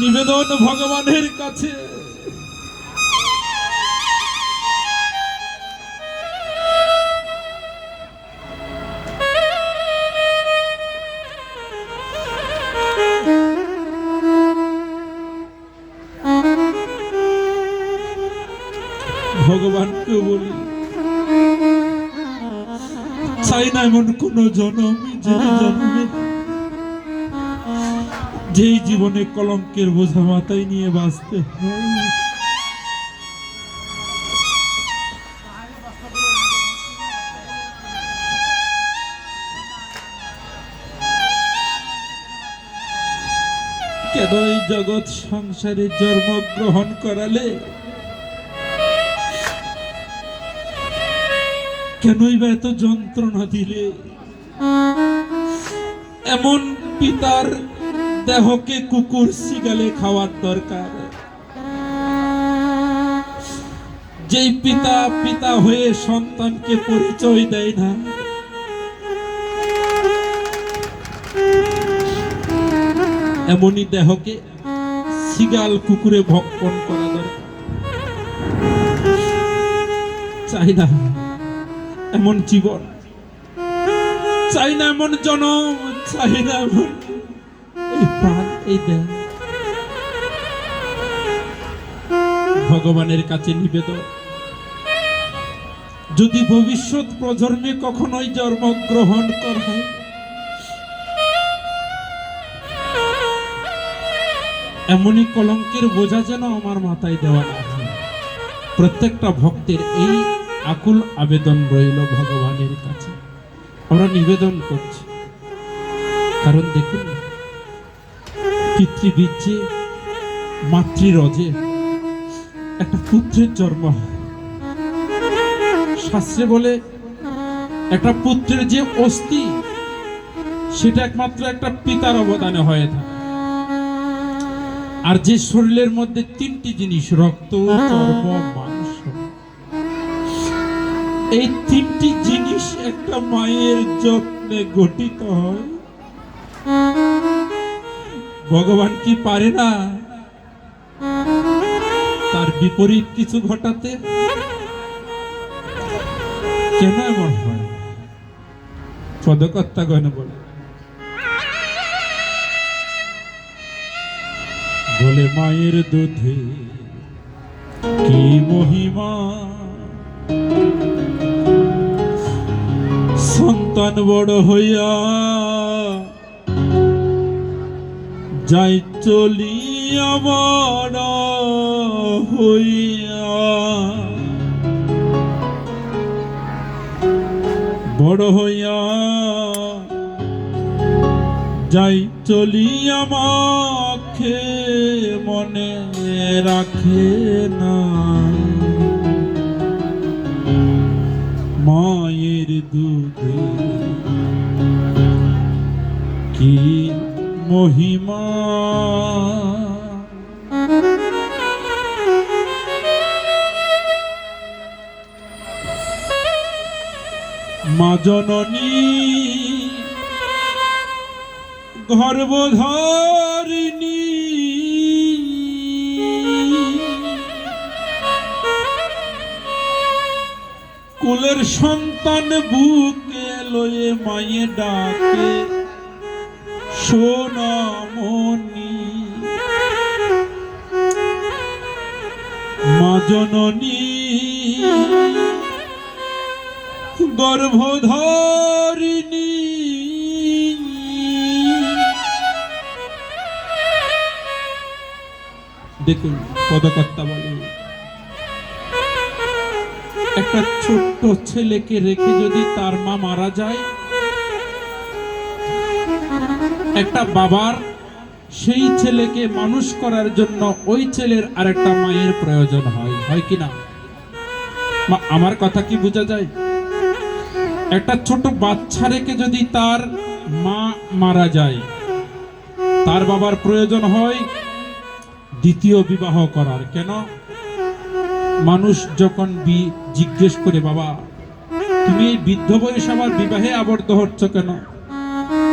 নিবেদন ভগবানের কাছে। ভগবানকে বলি চাই না এমন কোন জনম জন্মে যেই জীবনে কলঙ্কের বোঝা মাথায় নিয়ে বাঁচতে কেন এই জগৎ সংসারে জন্মগ্রহণ করালে? কেনই বা এত যন্ত্রণা দিলে? এমন পিতার দেহকে কুকুর, সিগালে খাওয়ার দরকার। যেই পিতা পিতা হয়ে সন্তানকে পরিচয় দেয় না, এমনই দেহকে সিগাল কুকুরে ভক্ষণ করা দরকার। চাই না এমন জীবন, চাই না এমন জনম, চাই না এমন এই প্রাণ ভগবানের কাছে নিবেদন। যদি ভবিষ্যৎ প্রজন্মে কখনোই জন্মগ্রহণ করে এমনই কলঙ্কের বোঝা যেন আমার মাথায় দেওয়া না প্রত্যেকটা ভক্তের এই আকুল আবেদন রইল ভগবানের কাছে। আমরা নিবেদন করছি। কারণ দেখুন পিতৃবীর্যে মাতৃরজে একটা পুত্রের জন্ম হয়। শাস্ত্রে বলে একটা পুত্রের যে অস্থি, সেটা একমাত্র একটা পিতার অবদানে হয়ে থাকে। আর যে শরীরের মধ্যে তিনটি জিনিস, রক্ত চর্ম মাংস। এই তিনটি জিনিস একটা মায়ের যত্নে গঠিত হয়। ভগবান কি পারে না? তার বিপরীত কিছু ঘটাতে কেন এমন হয়? পদকর্তা গণ বলে বলে, মায়ের দুধে কি মহিমা? সন্তান বড় হইয়া যাই চলিয়া বড় হইয়া। বড় হইয়া যাই চলিয়া মাখে মনে রাখে না মায়ের দুধে মহিমা। মা জননী গর্ভধারিণী। কুলের সন্তান বুকে লয়ে মায়ে ডাকে। সোনামণি মা গর্ভধারিণী। দেখুন, পদকর্তা বলে, একটা ছোট্ট ছেলেকে রেখে যদি তার মা মারা যায় একটা বাবার, সেই ছেলেকে মানুষ করার জন্য ওই ছেলের আরেকটা মায়ের প্রয়োজন হয়। হয় কি না? আমার কথা কি বোঝা যায়? একটা ছোট বাচ্চা রেখে যদি তার মা মারা যায়, তার বাবার প্রয়োজন হয় দ্বিতীয় বিবাহ করার। কেন? মানুষ যখন বি, জিজ্ঞেস করে, বাবা, তুমি এই বৃদ্ধ বয়সে আমার বিবাহে আবদ্ধ হচ্ছ কেন?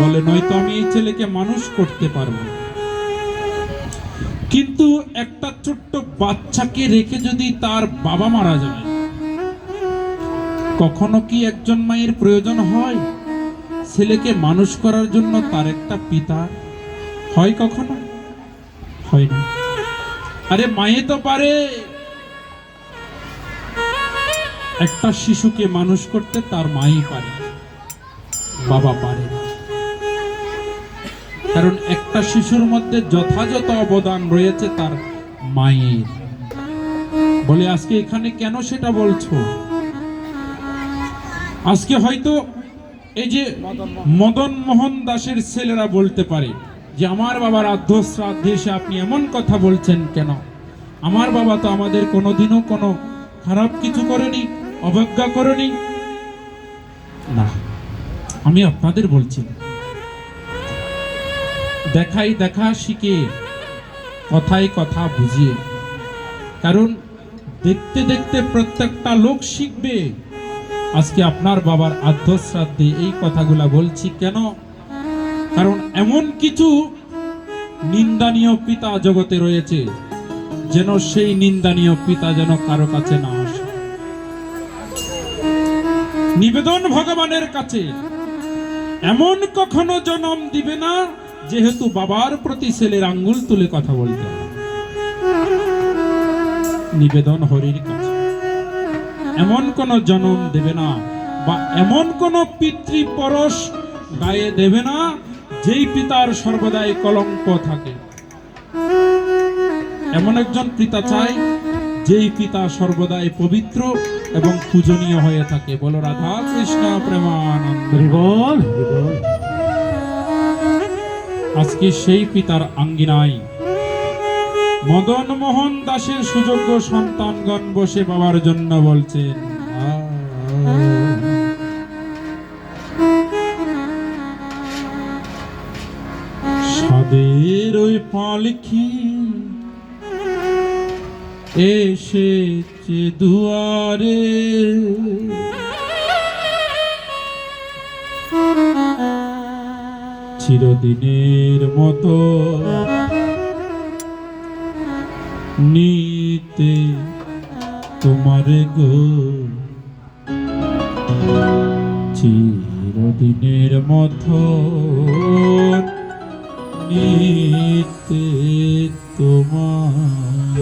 বলে, নয়তো আমি এই ছেলেকে মানুষ করতে পারব। কিন্তু একটা ছোট্ট বাচ্চাকে রেখে যদি তার বাবা মারা যায়, কখনো কি একজন মায়ের প্রয়োজন হয়? ছেলেকে মানুষ করার জন্য তার একটা পিতা হয় কখনো? হয় না। আরে, মায়ে তো পারে। একটা শিশুকে মানুষ করতে তার মাই পারে, বাবা পারে না। কারণ একটা শিশুর মধ্যে যথাযথ অবদান রয়েছে তার মায়ের। বলে, আজকে এখানে কেন সেটা বলছো? আজকে হয়তো এই যে মদন মোহন দাসের ছেলেরা বলতে পারে যে, আমার বাবার আদ্য শ্রাদ্ধে এসে আপনি এমন কথা বলছেন কেন? আমার বাবা তো আমাদের কোনোদিনও কোনো খারাপ কিছু করেনি, অবজ্ঞা করেনি। না, আমি আপনাদের বলছি। দেখাই দেখা শিখে কথায় কথা বুঝিয়ে। কারণ দেখতে দেখতে প্রত্যেকটা লোক শিখবে। আজকে আপনার বাবার আদ্য শ্রাদ্ধে এই কথাগুলা বলছি কেন? কারণ এমন কিছু নিন্দানীয় পিতা জগতে রয়েছে, যেন সেই নিন্দানীয় পিতা যেন কারও কাছে না আসে। নিবেদন ভগবানের কাছে, এমন কখনো জন্ম দিবে না যেহেতু বাবার প্রতি ছেলের আঙ্গুল তুলে কথা বলতে নিবেদন হরির কাছে। এমন কোন জন্ম দেবে না বা এমন কোন পিতৃপরশ গায়ে দেবে না যেই পিতার সর্বদাই কলঙ্ক থাকে। এমন একজন পিতা চাই যেই পিতা সর্বদাই পবিত্র এবং পূজনীয় হয়ে থাকে। বলো রাধা কৃষ্ণ প্রেমানন্দ। আজকে সেই পিতার আঙ্গিনায় মদন মোহন দাসের সুযোগ্য সন্তানগণ বসে বাবার জন্য বলছেন। সাদের ওই পালকি এসেছে দুয়ারে চিরদিনের মতো নিতে তোমার গো। চিরদিনের মতো নিতে তোমার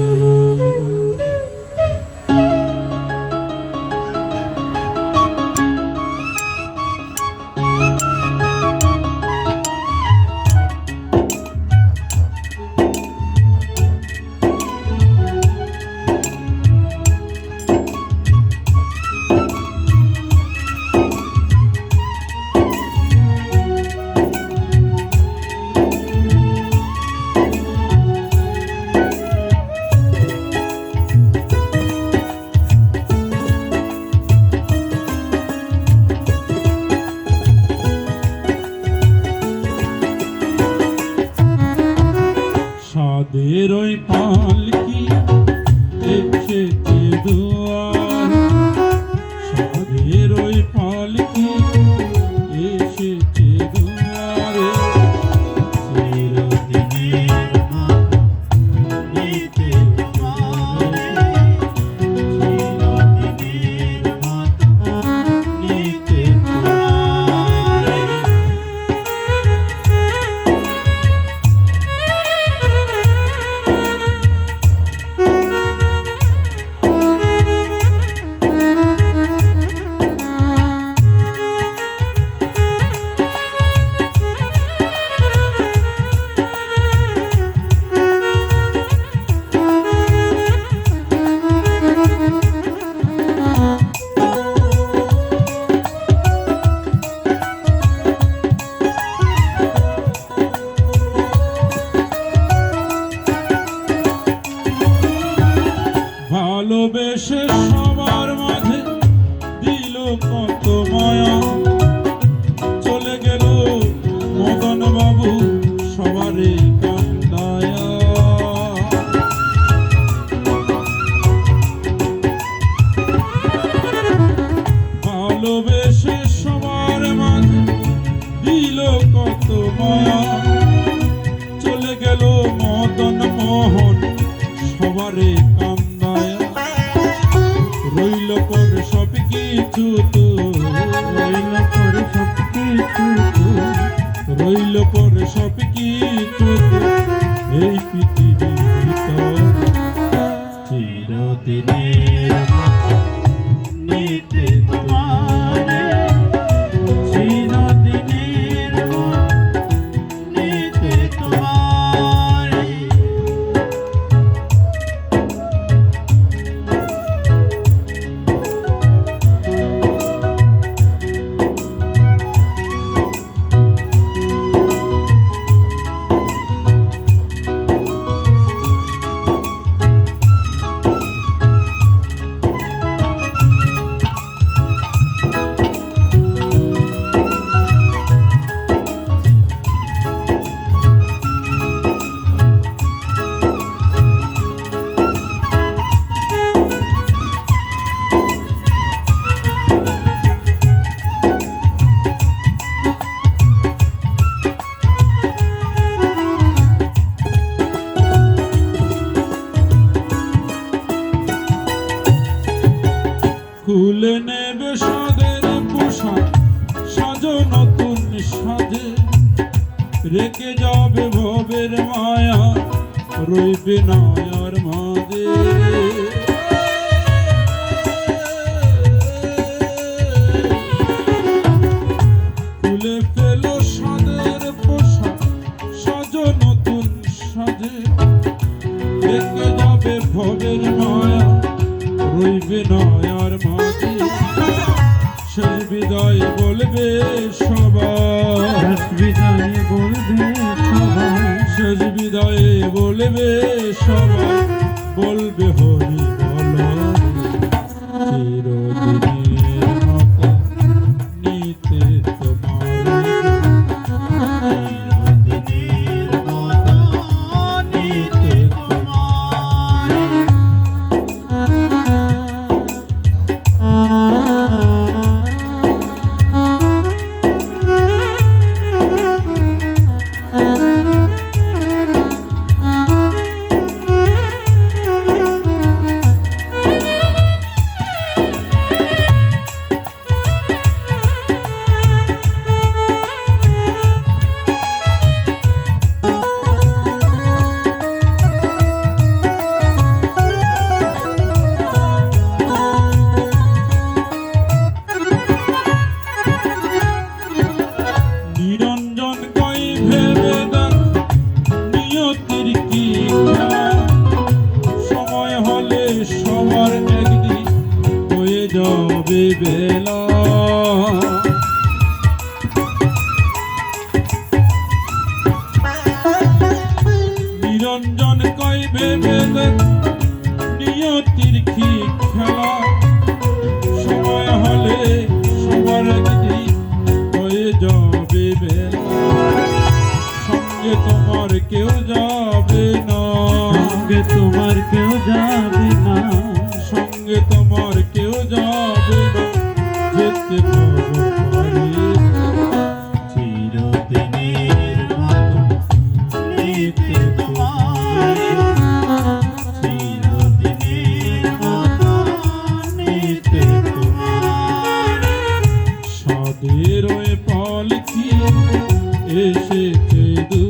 থাকবে সব কিছু এই পৃথিবী চিরদিনের রইবে নয়ার মাঝে। খুলে ফেলো সাদের পোশাক, সাজো নতুন সাজে। রেখে যাবে ভবের মায়া রইবে নয়ার মাঝে। সেই বিদায় বলবে সবাই বিদায় বলবে সবাই শেষ বিদায়ে বলবে সবাই বলবে হরি যাবে বেলা। নিরঞ্জন কই ভেবে দেখ নিয়তির কি খেলা? সময় হলে সবার একদিন হয়ে যাবে বেলা। সঙ্গে তোমার কেউ যাবে না। সঙ্গে তোমার কেউ যাবে না। সঙ্গে তোমার এসেছে দুয়ারে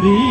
হরি